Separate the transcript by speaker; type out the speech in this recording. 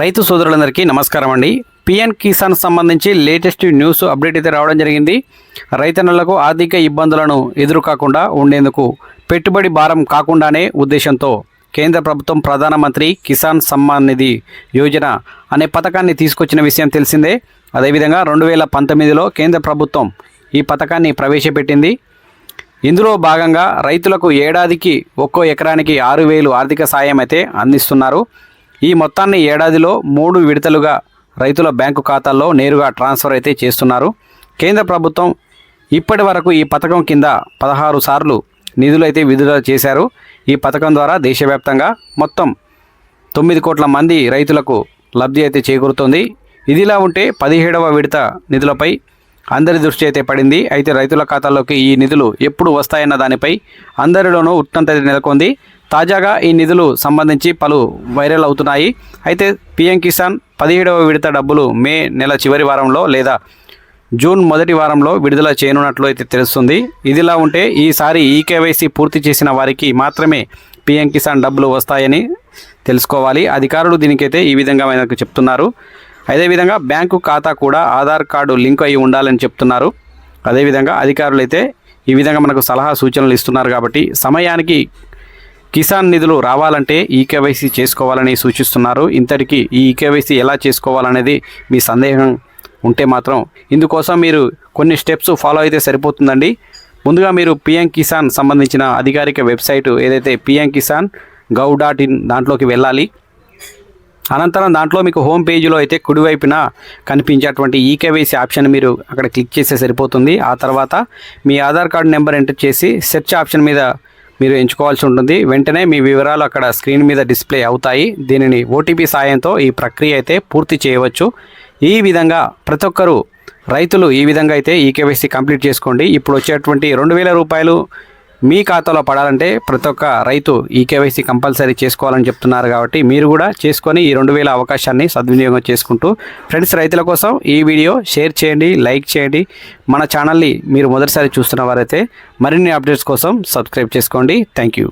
Speaker 1: రైతు సోదరులందరికీ నమస్కారం అండి. పిఎన్ కిసాన్ సంబంధించి లేటెస్ట్ న్యూస్ అప్డేట్ అయితే రావడం జరిగింది. రైతన్నలకు ఆర్థిక ఇబ్బందులను ఎదురుకాకుండా ఉండేందుకు పెట్టుబడి భారం కాకుండానే ఉద్దేశంతో కేంద్ర ప్రభుత్వం ప్రధానమంత్రి కిసాన్ సమ్మాన్ నిధి యోజన అనే పథకాన్ని తీసుకొచ్చిన విషయం తెలిసిందే. అదేవిధంగా రెండు వేల పంతొమ్మిదిలో కేంద్ర ప్రభుత్వం ఈ పథకాన్ని ప్రవేశపెట్టింది. ఇందులో భాగంగా రైతులకు ఏడాదికి ఒక్కో ఎకరానికి ఆరు వేలు ఆర్థిక సాయం అయితే అందిస్తున్నారు. ఈ మొత్తాన్ని ఏడాదిలో మూడు విడతలుగా రైతుల బ్యాంకు ఖాతాల్లో నేరుగా ట్రాన్స్ఫర్ అయితే చేస్తున్నారు. కేంద్ర ప్రభుత్వం ఇప్పటి వరకు ఈ పథకం కింద పదహారు సార్లు నిధులైతే విడుదల చేశారు. ఈ పథకం ద్వారా దేశవ్యాప్తంగా మొత్తం తొమ్మిది కోట్ల మంది రైతులకు లబ్ధి అయితే చేకూరుతోంది. ఇదిలా ఉంటే పదిహేడవ విడత నిధులపై అందరి దృష్టి అయితే పడింది. అయితే రైతుల ఖాతాల్లోకి ఈ నిధులు ఎప్పుడు వస్తాయన్న దానిపై అందరిలోనూ ఉత్కంఠ నెలకొంది. తాజాగా ఈ నిధులు సంబంధించి పలు వైరల్ అవుతున్నాయి. అయితే పిఎం కిసాన్ పదిహేడవ విడత డబ్బులు మే నెల చివరి వారంలో లేదా జూన్ మొదటి వారంలో విడుదల చేయనున్నట్లు అయితే తెలుస్తుంది. ఇదిలా ఉంటే ఈసారి ఈ కేవైసీ పూర్తి చేసిన వారికి మాత్రమే పిఎం కిసాన్ డబ్బులు వస్తాయని తెలుసుకోవాలి. అధికారులు దీనికైతే ఈ విధంగా మనకు చెప్తున్నారు. అదేవిధంగా బ్యాంకు ఖాతా కూడా ఆధార్ కార్డు లింక్ అయి ఉండాలని చెప్తున్నారు. అదేవిధంగా అధికారులు అయితే ఈ విధంగా మనకు సలహా సూచనలు ఇస్తున్నారు కాబట్టి సమయానికి కిసాన్ నిధులు రావాలంటే ఈ కేవైసీ చేసుకోవాలని సూచిస్తున్నారు. ఇంతటికి ఈ కేవైసీ ఎలా చేసుకోవాలనేది మీ సందేహం ఉంటే మాత్రం ఇందుకోసం మీరు కొన్ని స్టెప్స్ ఫాలో అయితే సరిపోతుందండి. ముందుగా మీరు పిఎం కిసాన్ సంబంధించిన అధికారిక వెబ్సైట్ ఏదైతే PM Kisan gov dot in దాంట్లోకి వెళ్ళాలి. అనంతరం దాంట్లో మీకు హోమ్ పేజీలో అయితే కుడివైపున కనిపించేటువంటి ఈకేవైసీ ఆప్షన్ మీరు అక్కడ క్లిక్ చేస్తే సరిపోతుంది. ఆ తర్వాత మీ ఆధార్ కార్డు నెంబర్ ఎంటర్ చేసి సెర్చ్ ఆప్షన్ మీద మీరు ఎంచుకోవాల్సి ఉంటుంది. వెంటనే మీ వివరాలు అక్కడ స్క్రీన్ మీద డిస్ప్లే అవుతాయి. దీనిని ఓటీపీ సాయంతో ఈ ప్రక్రియ అయితే పూర్తి చేయవచ్చు. ఈ విధంగా ప్రతి ఒక్కరూ రైతులు ఈ విధంగా అయితే ఈకేవైసీ కంప్లీట్ చేసుకోండి. ఇప్పుడు వచ్చేటువంటి రెండు వేల రూపాయలు మీ ఖాతాలో పడాలంటే ప్రతి ఒక్క రైతు ఈ కేవైసీ కంపల్సరీ చేసుకోవాలని చెప్తున్నారు కాబట్టి మీరు కూడా చేసుకొని ఈ రెండు వేల అవకాశాన్ని సద్వినియోగం చేసుకుంటూ ఫ్రెండ్స్ రైతుల కోసం ఈ వీడియో షేర్ చేయండి లైక్ చేయండి. మన ఛానల్ని మీరు మొదటిసారి చూస్తున్న వారైతే మరిన్ని అప్డేట్స్ కోసం సబ్స్క్రైబ్ చేసుకోండి. Thank you.